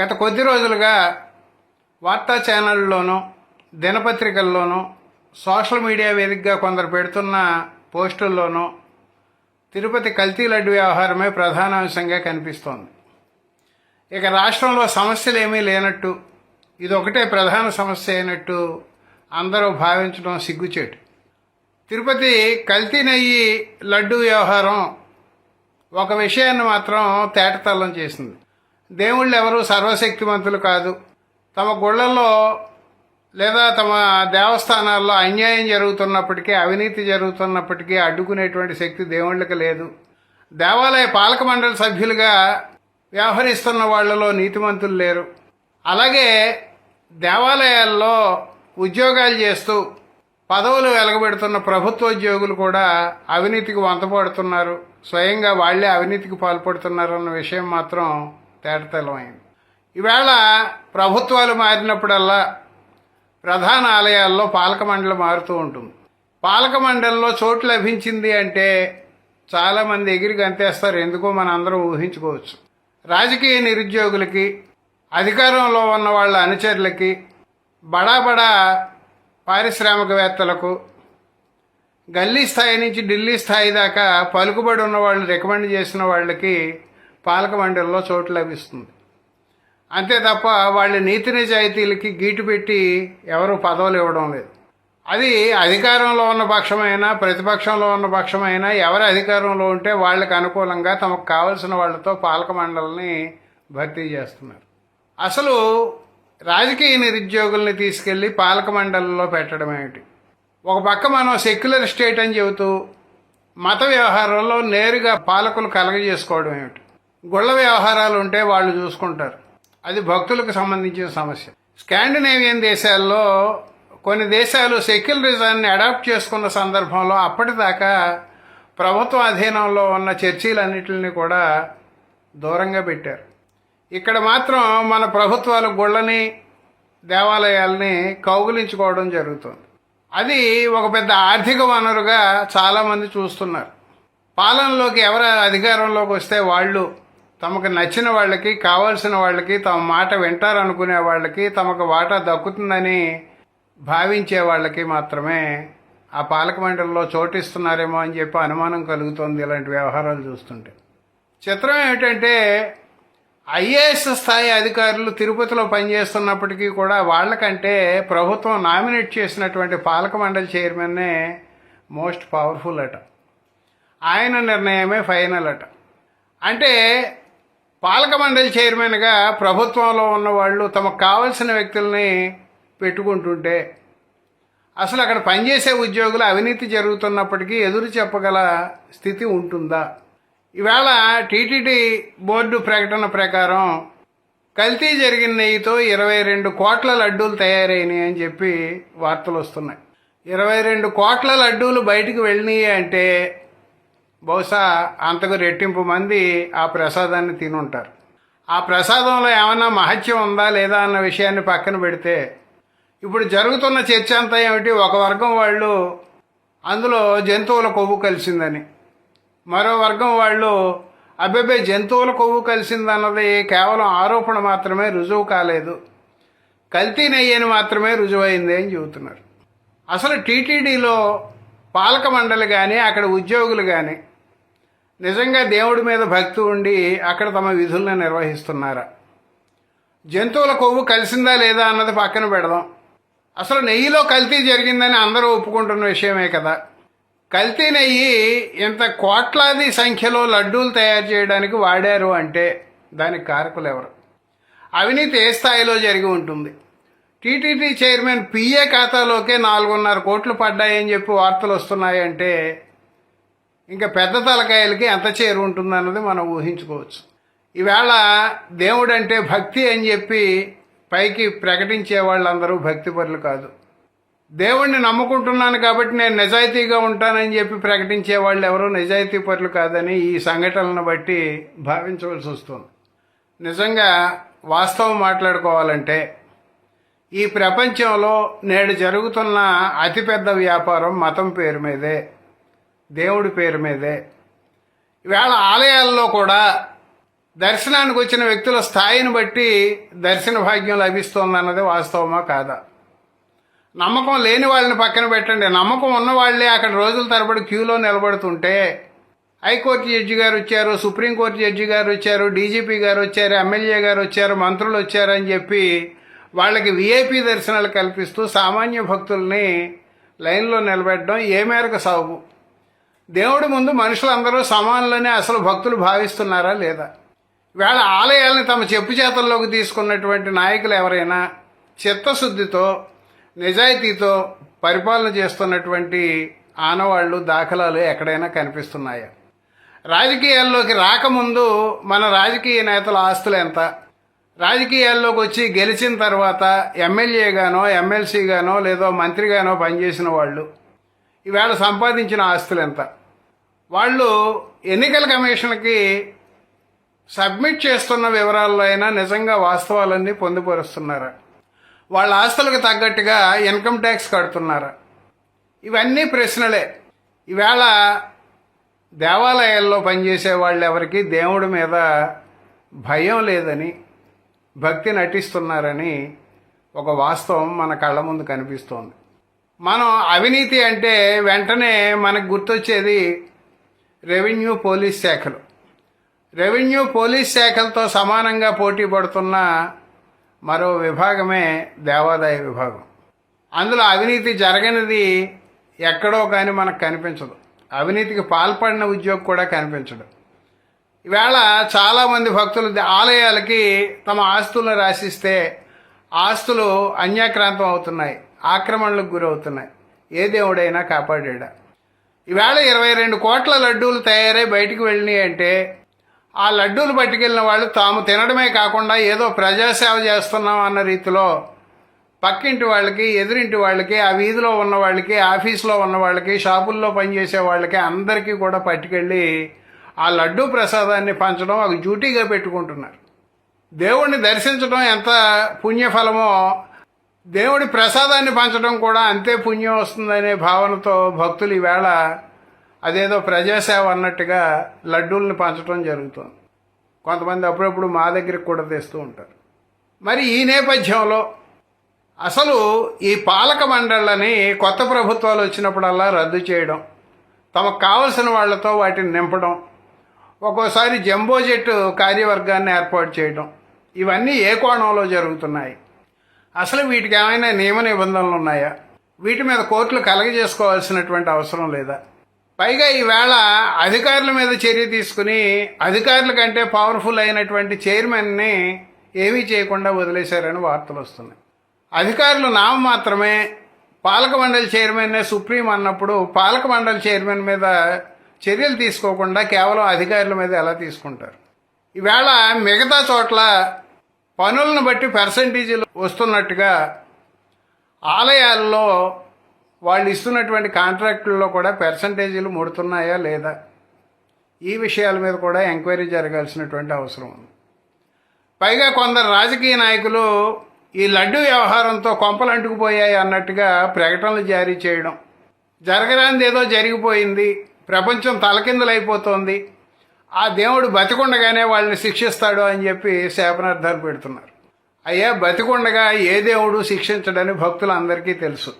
గత కొద్ది రోజులుగా వార్తా ఛానళ్ళలోనూ దినపత్రికల్లోనూ సోషల్ మీడియా వేదికగా కొందరు పెడుతున్న పోస్టుల్లోనూ తిరుపతి కల్తీ లడ్డు వ్యవహారమే ప్రధాన అంశంగా కనిపిస్తోంది. ఇక రాష్ట్రంలో సమస్యలు ఏమీ లేనట్టు ఇది ఒకటే ప్రధాన సమస్య అయినట్టు అందరూ భావించడం సిగ్గుచేటు. తిరుపతి కల్తీ నెయ్యి లడ్డు వ్యవహారం ఒక విషయాన్ని మాత్రం తేటతల్లం చేసింది. దేవుళ్ళు ఎవరు సర్వశక్తిమంతులు కాదు. తమ గుళ్ళల్లో లేదా తమ దేవస్థానాల్లో అన్యాయం జరుగుతున్నప్పటికీ అవినీతి జరుగుతున్నప్పటికీ అడ్డుకునేటువంటి శక్తి దేవుళ్ళకి లేదు. దేవాలయ పాలక మండలి సభ్యులుగా వ్యవహరిస్తున్న వాళ్ళలో నీతిమంతులు లేరు. అలాగే దేవాలయాల్లో ఉద్యోగాలు చేస్తూ పదవులు వెలగబెడుతున్న ప్రభుత్వోద్యోగులు కూడా అవినీతికి వంతపడుతున్నారు. స్వయంగా వాళ్ళే అవినీతికి పాల్పడుతున్నారు అన్న విషయం మాత్రం తేటతెలమైంది. ఈవేళ ప్రభుత్వాలు మారినప్పుడల్లా ప్రధాన ఆలయాల్లో పాలక మండలి మారుతూ ఉంటుంది. పాలక మండలిలో చోటు లభించింది అంటే చాలామంది ఎగిరి గంతేస్తారు. ఎందుకో మన అందరం ఊహించుకోవచ్చు. రాజకీయ నిరుద్యోగులకి అధికారంలో ఉన్న వాళ్ళ అనుచరులకి బడా బడా పారిశ్రామికవేత్తలకు గల్లీ స్థాయి నుంచి ఢిల్లీ స్థాయి దాకా పలుకుబడి ఉన్న వాళ్ళు రికమెండ్ చేసిన వాళ్ళకి పాలక మండలిలో చోటు లభిస్తుంది. అంతే తప్ప వాళ్ళ నీతి నిజాయితీలకి గీటు పెట్టి ఎవరు పదవులు ఇవ్వడం లేదు. అది అధికారంలో ఉన్న పక్షమైనా ప్రతిపక్షంలో ఉన్న పక్షమైనా ఎవరు అధికారంలో ఉంటే వాళ్ళకి అనుకూలంగా తమకు కావలసిన వాళ్ళతో పాలక మండలిని భర్తీ చేస్తున్నారు. అసలు రాజకీయ నిరుద్యోగుల్ని తీసుకెళ్ళి పాలక మండలిలో పెట్టడం ఏమిటి? ఒక పక్క మనం సెక్యులర్ స్టేట్ అని చెబుతూ మత వ్యవహారంలో నేరుగా పాలకులు కలగజేసుకోవడం ఏమిటి? గుళ్ళ వ్యవహారాలు ఉంటే వాళ్ళు చూసుకుంటారు. అది భక్తులకు సంబంధించిన సమస్య. స్కాండినేవియన్ దేశాల్లో కొన్ని దేశాలు సెక్యులరిజాన్ని అడాప్ట్ చేసుకున్న సందర్భంలో అప్పటిదాకా ప్రభుత్వ అధీనంలో ఉన్న చర్చీలన్నింటిని కూడా దూరంగా పెట్టారు. ఇక్కడ మాత్రం మన ప్రభుత్వాలు గుళ్ళని దేవాలయాల్ని కౌగులించుకోవడం జరుగుతుంది. అది ఒక పెద్ద ఆర్థిక వనరుగా చాలామంది చూస్తున్నారు. పాలనలోకి ఎవరు అధికారంలోకి వస్తే వాళ్ళు తమకు నచ్చిన వాళ్ళకి కావాల్సిన వాళ్ళకి తమ మాట వింటారనుకునే వాళ్ళకి తమకు వాటా దక్కుతుందని భావించే వాళ్ళకి మాత్రమే ఆ పాలక మండలిలో చోటిస్తున్నారేమో అని చెప్పి అనుమానం కలుగుతుంది ఇలాంటి వ్యవహారాలు చూస్తుంటే. చిత్రం ఏమిటంటే ఐఏఎస్ స్థాయి అధికారులు తిరుపతిలో పనిచేస్తున్నప్పటికీ కూడా వాళ్ళకంటే ప్రభుత్వం నామినేట్ చేసినటువంటి పాలక మండలి చైర్మన్నే మోస్ట్ పవర్ఫుల్ అట. ఆయన నిర్ణయమే ఫైనల్ అట. అంటే పాలక మండలి చైర్మన్గా ప్రభుత్వంలో ఉన్న వాళ్ళు తమకు కావలసిన వ్యక్తుల్ని పెట్టుకుంటుంటే అసలు అక్కడ పనిచేసే ఉద్యోగులు అవినీతి జరుగుతున్నప్పటికీ ఎదురు చెప్పగల స్థితి ఉంటుందా? ఇవాళ టీటీడీ బోర్డు ప్రకటన ప్రకారం కల్తీ జరిగిన నెయ్యితో ఇరవై రెండు కోట్ల లడ్డూలు తయారైనాయి అని చెప్పి వార్తలు వస్తున్నాయి. ఇరవై రెండు కోట్ల లడ్డూలు బయటికి వెళ్ళినాయి అంటే బహుశా అంతకు రెట్టింపు మంది ఆ ప్రసాదాన్ని తినుంటారు. ఆ ప్రసాదంలో ఏమన్నా మహత్యం ఉందా లేదా అన్న విషయాన్ని పక్కన పెడితే ఇప్పుడు జరుగుతున్న చర్చ అంతా ఏమిటి? ఒక వర్గం వాళ్ళు అందులో జంతువుల కొవ్వు కలిసిందని మరో వర్గం వాళ్ళు అబ్బెబ్బే జంతువుల కొవ్వు కలిసిందన్నది కేవలం ఆరోపణ మాత్రమే రుజువు కాలేదు. కల్తీ నెయ్యని మాత్రమే రుజువైంది అని చెబుతున్నారు. అసలు టీటీడీలో పాలక మండలి కానీ అక్కడ ఉద్యోగులు కానీ నిజంగా దేవుడి మీద భక్తి ఉండి అక్కడ తమ విధులను నిర్వహిస్తున్నారా? జంతువుల కొవ్వు కలిసిందా లేదా అన్నది పక్కన పెడదాం. అసలు నెయ్యిలో కల్తీ జరిగిందని అందరూ ఒప్పుకుంటున్న విషయమే కదా. కల్తీ నెయ్యి ఇంత కోట్లాది సంఖ్యలో లడ్డూలు తయారు చేయడానికి వాడారు అంటే దానికి కారకులు ఎవరు? అవినీతి ఏ స్థాయిలో జరిగి ఉంటుంది? టీటీడీ చైర్మన్ పిఏ ఖాతాలోకే నాలుగున్నర కోట్లు పడ్డాయని చెప్పి వార్తలు వస్తున్నాయంటే ఇంకా పెద్ద తలకాయలకి ఎంత చేరు ఉంటుందన్నది మనం ఊహించుకోవచ్చు. ఈవేళ దేవుడంటే భక్తి అని చెప్పి పైకి ప్రకటించే వాళ్ళందరూ భక్తి పరులు కాదు. దేవుణ్ణి నమ్ముకుంటున్నాను కాబట్టి నేను నిజాయితీగా ఉంటానని చెప్పి ప్రకటించే వాళ్ళు ఎవరూ నిజాయితీ పరులు కాదని ఈ సంఘటనలను బట్టి భావించవలసి వస్తుంది. నిజంగా వాస్తవం మాట్లాడుకోవాలంటే ఈ ప్రపంచంలో నేడు జరుగుతున్న అతిపెద్ద వ్యాపారం మతం పేరు మీదే దేవుడి పేరు మీదే. ఈవేళ ఆలయాల్లో కూడా దర్శనానికి వచ్చిన వ్యక్తుల స్థాయిని బట్టి దర్శన భాగ్యం లభిస్తోందన్నది వాస్తవమా కాదా? నమ్మకం లేని వాళ్ళని పక్కన పెట్టండి. నమ్మకం ఉన్న వాళ్ళే అక్కడ రోజుల తరబడి క్యూలో నిలబడుతుంటే హైకోర్టు జడ్జి గారు వచ్చారు సుప్రీంకోర్టు జడ్జి గారు వచ్చారు డీజీపీ గారు వచ్చారు ఎమ్మెల్యే గారు వచ్చారు మంత్రులు వచ్చారు అని చెప్పి వాళ్ళకి విఐపి దర్శనాలు కల్పిస్తూ సామాన్య భక్తుల్ని లైన్లో నిలబెట్టడం ఏ మేరకు సాగు? దేవుడి ముందు మనుషులందరూ సమానులనే అసలు భక్తులు భావిస్తున్నారా లేదా? వేళ ఆలయాల్ని తమ చెప్పు చేతల్లోకి తీసుకున్నటువంటి నాయకులు ఎవరైనా చిత్తశుద్ధితో నిజాయితీతో పరిపాలన చేస్తున్నటువంటి ఆనవాళ్ళు దాఖలాలు ఎక్కడైనా కనిపిస్తున్నాయా? రాజకీయాల్లోకి రాకముందు మన రాజకీయ నేతల ఆస్తులు ఎంత? రాజకీయాల్లోకి వచ్చి గెలిచిన తర్వాత ఎమ్మెల్యేగానో ఎమ్మెల్సీగానో లేదో మంత్రిగానో పనిచేసిన వాళ్ళు ఈవేళ సంపాదించిన ఆస్తులు ఎంత? వాళ్ళు ఎన్నికల కమిషన్కి సబ్మిట్ చేస్తున్న వివరాల్లో అయినా నిజంగా వాస్తవాలన్నీ పొందుపరుస్తున్నారా? వాళ్ళ ఆస్తులకు తగ్గట్టుగా ఇన్కమ్ ట్యాక్స్ కడుతున్నారా? ఇవన్నీ ప్రశ్నలే. ఈవేళ దేవాలయాల్లో పనిచేసే వాళ్ళు ఎవరికి దేవుడి మీద భయం లేదని భక్తి నటిస్తున్నారని ఒక వాస్తవం మన కళ్ళ ముందు కనిపిస్తోంది. మనం అవినీతి అంటే వెంటనే మనకు గుర్తొచ్చేది రెవెన్యూ పోలీస్ శాఖలు. రెవెన్యూ పోలీస్ శాఖలతో సమానంగా పోటీ పడుతున్న మరో విభాగమే దేవాదాయ విభాగం. అందులో అవినీతి జరగనిది ఎక్కడో కానీ మనకు కనిపించదు. అవినీతికి పాల్పడిన ఉద్యోగి కూడా కనిపించడు. ఈవేళ చాలామంది భక్తులు ఆలయాలకి తమ ఆస్తులను రాసిస్తే ఆస్తులు అన్యాక్రాంతం అవుతున్నాయి ఆక్రమణలకు గురవుతున్నాయి. ఏ దేవుడైనా కాపాడాడా? ఈవేళ ఇరవై రెండు కోట్ల లడ్డూలు తయారై బయటికి వెళ్ళినాయి అంటే ఆ లడ్డూలు పట్టుకెళ్ళిన వాళ్ళు తాము తినడమే కాకుండా ఏదో ప్రజాసేవ చేస్తున్నాం అన్న రీతిలో పక్కింటి వాళ్ళకి ఎదురింటి వాళ్ళకి ఆ వీధిలో ఉన్న వాళ్ళకి ఆఫీస్లో ఉన్న వాళ్ళకి షాపుల్లో పనిచేసే వాళ్ళకి అందరికీ కూడా పట్టుకెళ్ళి ఆ లడ్డూ ప్రసాదాన్ని పంచడం ఒక డ్యూటీగా పెట్టుకుంటున్నారు. దేవుణ్ణి దర్శించడం ఎంత పుణ్యఫలమో దేవుడి ప్రసాదాన్ని పంచడం కూడా అంతే పుణ్యం వస్తుందనే భావనతో భక్తులు ఈవేళ అదేదో ప్రజాసేవ అన్నట్టుగా లడ్డూల్ని పంచడం జరుగుతుంది. కొంతమంది అప్పుడప్పుడు మా దగ్గరికి కూడా తెస్తూ ఉంటారు. మరి ఈ నేపథ్యంలో అసలు ఈ పాలక మండళ్ళని కొత్త ప్రభుత్వాలు వచ్చినప్పుడల్లా రద్దు చేయడం తమకు కావలసిన వాళ్ళతో వాటిని నింపడం ఒక్కోసారి జంబో జెట్ కార్యవర్గాన్ని ఏర్పాటు చేయడం ఇవన్నీ ఏ కోణంలో జరుగుతున్నాయి? అసలు వీటికి ఏమైనా నియమ నిబంధనలు ఉన్నాయా? వీటి మీద కోర్టులు కలగజేసుకోవాల్సినటువంటి అవసరం లేదా? పైగా ఈవేళ అధికారుల మీద చర్య తీసుకుని అధికారుల కంటే పవర్ఫుల్ అయినటువంటి చైర్మన్ని ఏమీ చేయకుండా వదిలేశారని వార్తలు వస్తున్నాయి. అధికారులు నామ మాత్రమే పాలక మండలి చైర్మన్నే సుప్రీం అన్నప్పుడు పాలక మండలి చైర్మన్ మీద చర్యలు తీసుకోకుండా కేవలం అధికారుల మీద ఎలా తీసుకుంటారు? ఈవేళ మిగతా చోట్ల పనులను బట్టి పర్సంటేజీలు వస్తున్నట్టుగా ఆలయాల్లో వాళ్ళు ఇస్తున్నటువంటి కాంట్రాక్టుల్లో కూడా పర్సంటేజీలు ముడుతున్నాయా లేదా? ఈ విషయాల మీద కూడా ఎంక్వైరీ జరగాల్సినటువంటి అవసరం ఉంది. పైగా కొందరు రాజకీయ నాయకులు ఈ లడ్డు వ్యవహారంతో కొంపలు అంటుకుపోయాయి అన్నట్టుగా ప్రకటనలు జారీ చేయడం జరగరానిది ఏదో జరిగిపోయింది. ప్రపంచం తలకిందులైపోతోంది. ఆ దేవుడు బతికుండగానే వాళ్ళని శిక్షిస్తాడు అని చెప్పి శాపనార్థాలు పెడుతున్నారు. అయ్యా బతికుండగా ఏ దేవుడు శిక్షించడని భక్తులందరికీ తెలుసు.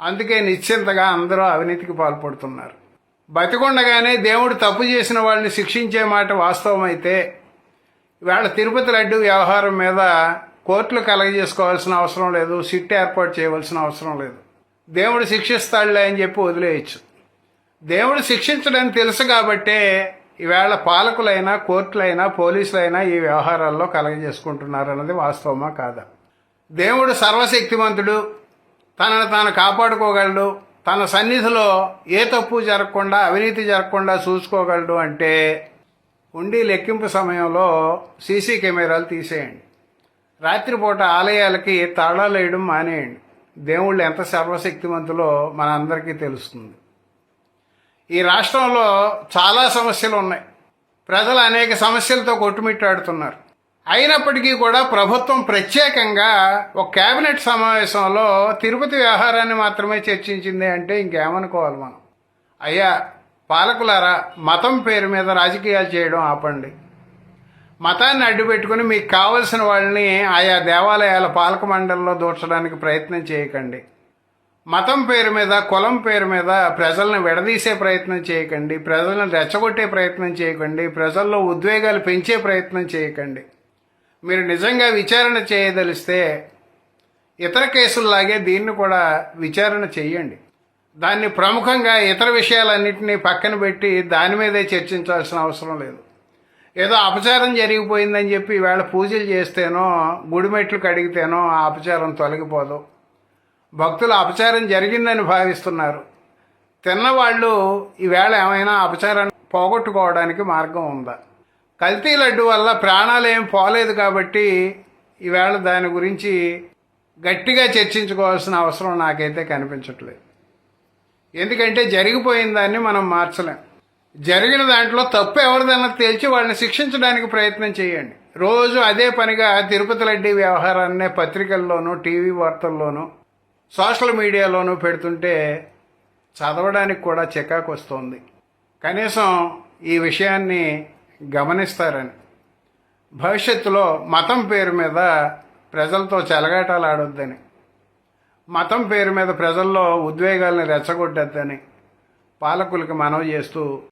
అందుకే నిశ్చింతగా అందరూ అవినీతికి పాల్పడుతున్నారు. బతికుండగానే దేవుడు తప్పు చేసిన వాళ్ళని శిక్షించే మాట వాస్తవమైతే ఇవాళ తిరుపతి లడ్డు వ్యవహారం మీద కోర్టులు కలగజేసుకోవాల్సిన అవసరం లేదు సిట్ ఏర్పాటు చేయవలసిన అవసరం లేదు. దేవుడు శిక్షిస్తాడులే అని చెప్పి వదిలేయచ్చు. దేవుడు శిక్షించడని తెలుసు కాబట్టే ఈవేళ పాలకులైనా కోర్టులైనా పోలీసులైనా ఈ వ్యవహారాల్లో కలగజేసుకుంటున్నారన్నది వాస్తవమా కాదా? దేవుడు సర్వశక్తిమంతుడు. తనను తాను కాపాడుకోగలడు. తన సన్నిధిలో ఏ తప్పు జరగకుండా అవినీతి జరగకుండా చూసుకోగలడు అంటే ఉండి లెక్కింపు సమయంలో సీసీ కెమెరాలు తీసేయండి. రాత్రిపూట ఆలయాలకి తాళాలు వేయడం మానేయండి. దేవుళ్ళు ఎంత సర్వశక్తిమంతులో మన అందరికీ తెలుస్తుంది. ఈ రాష్ట్రంలో చాలా సమస్యలు ఉన్నాయి. ప్రజలు అనేక సమస్యలతో కొట్టుమిట్టాడుతున్నారు. అయినప్పటికీ కూడా ప్రభుత్వం ప్రత్యేకంగా ఒక కేబినెట్ సమావేశంలో తిరుపతి వ్యవహారాన్ని మాత్రమే చర్చించింది అంటే ఇంకేమనుకోవాలి మనం? అయ్యా పాలకులారా మతం పేరు మీద రాజకీయాలు చేయడం ఆపండి. మతాన్ని అడ్డుపెట్టుకుని మీకు కావలసిన వాళ్ళని ఆయా దేవాలయాల పాలక మండలిలో దూర్చడానికి ప్రయత్నం చేయకండి. మతం పేరు మీద కులం పేరు మీద ప్రజలను విడదీసే ప్రయత్నం చేయకండి ప్రజలను రెచ్చగొట్టే ప్రయత్నం చేయకండి ప్రజల్లో ఉద్వేగాలు పెంచే ప్రయత్నం చేయకండి. మీరు నిజంగా విచారణ చేయదలిస్తే ఇతర కేసుల్లాగే దీన్ని కూడా విచారణ చేయండి దాన్ని ప్రముఖంగా ఇతర విషయాలన్నింటినీ పక్కన పెట్టి దాని మీదే చర్చించాల్సిన అవసరం లేదు. ఏదో అపచారం జరిగిపోయిందని చెప్పి ఈవేళ పూజలు చేస్తేనో గుడిమెట్లు కడిగితేనో ఆ అపచారం తొలగిపోదు. భక్తుల అపచారం జరిగిందని భావిస్తున్నారు. తిన్నవాళ్ళు ఈవేళ ఏమైనా అపచారాన్ని పోగొట్టుకోవడానికి మార్గం ఉందా? కల్తీ లడ్డు వల్ల ప్రాణాలు ఏం పోలేదు కాబట్టి ఈవేళ దాని గురించి గట్టిగా చర్చించుకోవాల్సిన అవసరం నాకైతే కనిపించట్లేదు. ఎందుకంటే జరిగిపోయిన దాన్ని మనం మార్చలేం. జరిగిన దాంట్లో తప్పు ఎవరిదన్నా తేల్చి వాళ్ళని శిక్షించడానికి ప్రయత్నం చేయండి. రోజు అదే పనిగా తిరుపతి లడ్డీ వ్యవహారాన్నే పత్రికల్లోనూ టీవీ వార్తల్లోనూ సోషల్ మీడియాలోనూ పెడుతుంటే చదవడానికి కూడా చికాకు వస్తుంది. కనీసం ఈ విషయాన్ని గమనిస్తారని. భవిష్యత్తులో మతం పేరు మీద ప్రజలతో చెలగాటాలు ఆడొద్దని. మతం పేరు మీద ప్రజల్లో ఉద్వేగాల్ని రెచ్చగొట్టద్దని పాలకులకి మనవి చేస్తూ